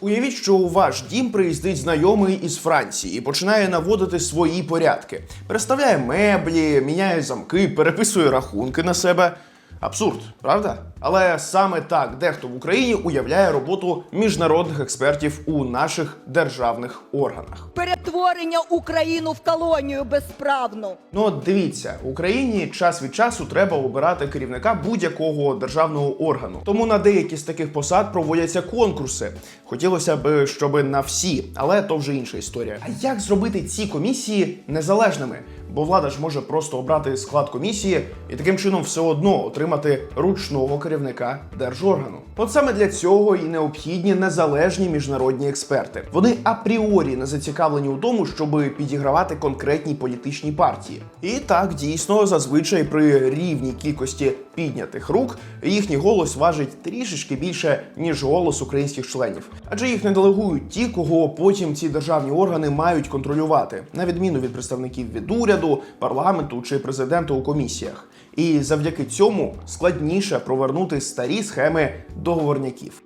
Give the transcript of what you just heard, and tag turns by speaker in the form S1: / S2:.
S1: Уявіть, що у ваш дім приїздить знайомий із Франції і починає наводити свої порядки. Переставляє меблі, міняє замки, переписує рахунки на себе. Абсурд, правда? Але саме так дехто в Україні уявляє роботу міжнародних експертів у наших державних органах.
S2: перетворення Україну в колонію безправну.
S1: Ну от дивіться, Україні час від часу треба обирати керівника будь-якого державного органу. Тому на деякі з таких посад проводяться конкурси. Хотілося б, щоб на всі, але то вже інша історія. А як зробити ці комісії незалежними? Бо влада ж може просто обрати склад комісії і таким чином все одно отримати ручного керівника держоргану. От саме для цього і необхідні незалежні міжнародні експерти. Вони апріорі не зацікавлені у тому, щоб підігравати конкретній політичній партії. І так дійсно зазвичай при рівній кількості піднятих рук їхній голос важить трішечки більше ніж голос українських членів, адже їх не делегують ті, кого потім ці державні органи мають контролювати, на відміну від представників від уряду, парламенту чи президента у комісіях. І завдяки цьому складніше провернути старі схеми договорняків.